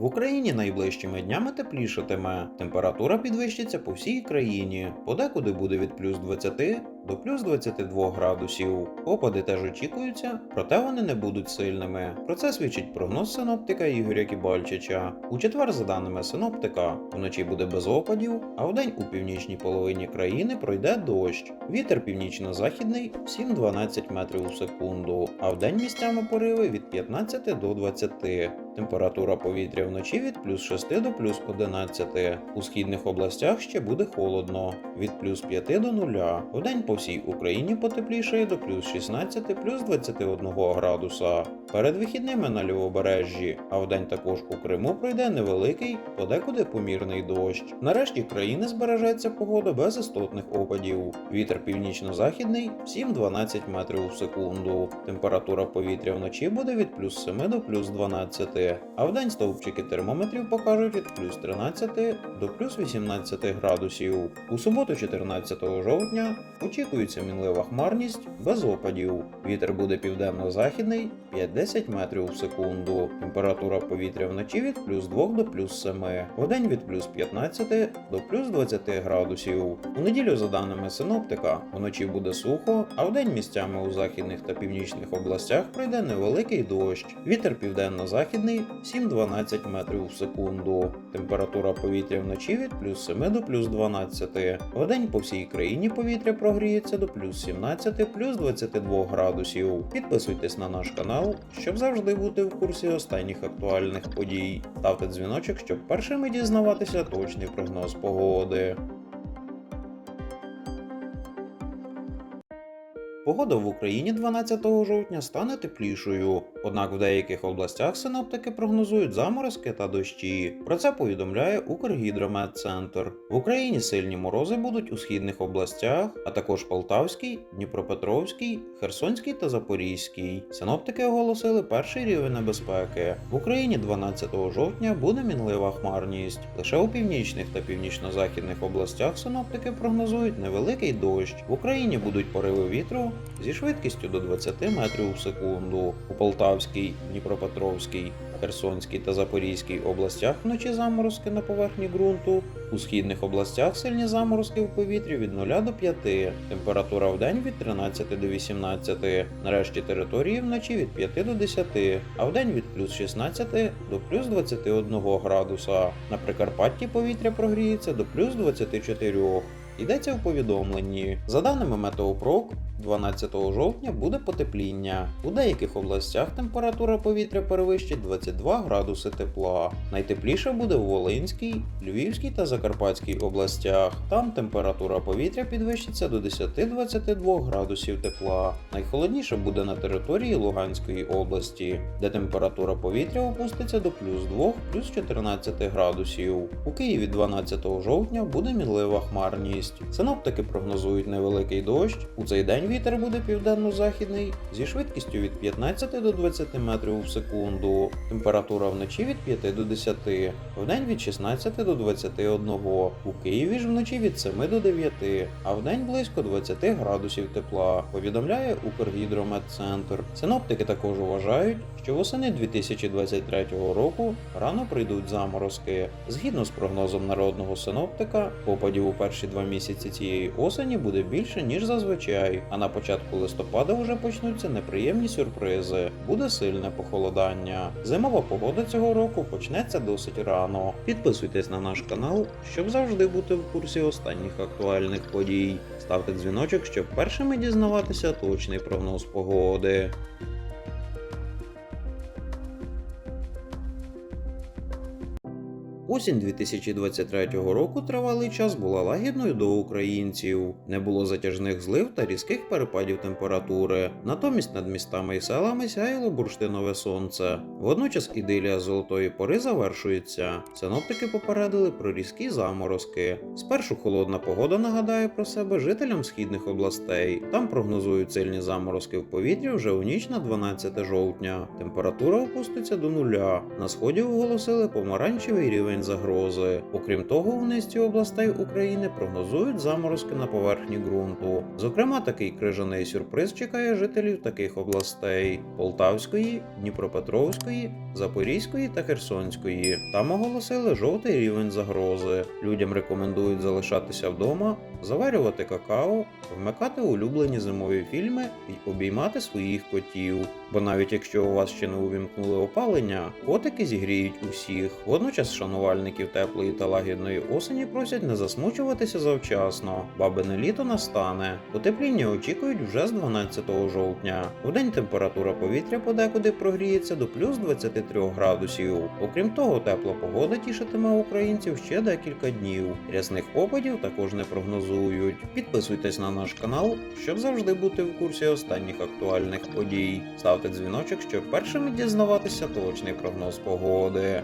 В Україні найближчими днями теплішатиме. Температура підвищиться по всій країні. Подекуди буде від плюс 20 до плюс 22 градусів. Опади теж очікуються, проте вони не будуть сильними. Про це свідчить прогноз синоптика Ігоря Кібальчича. У четвер, за даними синоптика, вночі буде без опадів, а вдень у північній половині країни пройде дощ. Вітер північно-західний 7-12 метрів у секунду, а вдень місцями пориви від 15 до 20. Температура повітря вночі від плюс 6 до плюс 11. У східних областях ще буде холодно від плюс 5 до 0. Вдень по всій Україні потеплішає до плюс 16 плюс 21 градуса. Перед вихідними на лівобережжі, а вдень також у Криму пройде невеликий, подекуди помірний дощ. Нарешті країни збережеться погода без істотних опадів. Вітер північно-західний 7-12 метрів у секунду. Температура повітря вночі буде від плюс 7 до плюс 12, а вдень стовпчики термометрів покажуть від плюс 13 до плюс 18 градусів. У суботу, 14 жовтня, очікується мінлива хмарність без опадів. Вітер буде південно-західний 5-10 метрів в секунду. Температура повітря вночі від плюс 2 до плюс 7, вдень від плюс 15 до плюс 20 градусів. У неділю, за даними синоптика, вночі буде сухо, а вдень місцями у західних та північних областях пройде невеликий дощ. Вітер південно-західний 7-12 метрів в секунду. Температура повітря вночі від плюс 7 до плюс 12. Вдень по всій країні повітря прогріється до плюс 17 плюс 22 градусів. Підписуйтесь на наш канал, щоб завжди бути в курсі останніх актуальних подій. Ставте дзвіночок, щоб першими дізнаватися точний прогноз погоди. Погода в Україні 12 жовтня стане теплішою, однак в деяких областях синоптики прогнозують заморозки та дощі. Про це повідомляє Укргідрометцентр. В Україні сильні морози будуть у східних областях, а також Полтавській, Дніпропетровській, Херсонській та Запорізькій. Синоптики оголосили перший рівень небезпеки. В Україні 12 жовтня буде мінлива хмарність. Лише у північних та північно-західних областях синоптики прогнозують невеликий дощ. В Україні будуть пориви вітру зі швидкістю до 20 метрів в секунду. У Полтавській, Дніпропетровській, Херсонській та Запорізькій областях вночі заморозки на поверхні ґрунту. У східних областях сильні заморозки в повітрі від 0 до 5. Температура в день від 13 до 18. Нарешті території вночі від 5 до 10, а в день від плюс 16 до плюс 21 градуса. На Прикарпатті повітря прогріється до плюс 24. Йдеться в повідомленні. За даними Метеопрок, 12 жовтня буде потепління. У деяких областях температура повітря перевищить 22 градуси тепла. Найтепліше буде у Волинській, Львівській та Закарпатській областях. Там температура повітря підвищиться до 10-22 градусів тепла. Найхолодніше буде на території Луганської області, де температура повітря опуститься до плюс 2 плюс 14 градусів. У Києві 12 жовтня буде мінлива хмарність. Синоптики прогнозують невеликий дощ. У цей день вітер буде південно-західний зі швидкістю від 15 до 20 метрів в секунду. Температура вночі від 5 до 10, вдень від 16 до 21. У Києві ж вночі від 7 до 9, а вдень близько 20 градусів тепла. Повідомляє Укргідрометцентр. Синоптики також вважають, що восени 2023 року рано прийдуть заморозки. Згідно з прогнозом народного синоптика, опадів у перші два місяці цієї осені буде більше ніж зазвичай. А на початку листопада вже почнуться неприємні сюрпризи. Буде сильне похолодання. Зимова погода цього року почнеться досить рано. Підписуйтесь на наш канал, щоб завжди бути в курсі останніх актуальних подій. Ставте дзвіночок, щоб першими дізнаватися точний прогноз погоди. Осінь 2023 року тривалий час була лагідною до українців. Не було затяжних злив та різких перепадів температури. Натомість над містами і селами сяяло бурштинове сонце. Водночас ідилія золотої пори завершується. Синоптики попередили про різкі заморозки. Спершу холодна погода нагадає про себе жителям східних областей. Там прогнозують сильні заморозки в повітрі вже у ніч на 12 жовтня. Температура опуститься до нуля. На сході оголосили помаранчевий рівень рівень загрози. Окрім того, у низці областей України прогнозують заморозки на поверхні ґрунту. Зокрема, такий крижаний сюрприз чекає жителів таких областей: Полтавської, Дніпропетровської, Запорізької та Херсонської. Там оголосили жовтий рівень загрози. Людям рекомендують залишатися вдома, заварювати какао, вмикати улюблені зимові фільми і обіймати своїх котів. Бо навіть якщо у вас ще не увімкнули опалення, котики зігріють усіх. Водночас шанувальників теплої та лагідної осені просять не засмучуватися завчасно. Бабине літо настане. Потепління очікують вже з 12 жовтня. Вдень температура повітря подекуди прогріється до плюс 23 градусів. Окрім того, тепла погода тішитиме українців ще декілька днів. Рясних опадів також не прогнозують. Підписуйтесь на наш канал, щоб завжди бути в курсі останніх актуальних подій. Ставте дзвіночок, щоб першими дізнаватися точний прогноз погоди.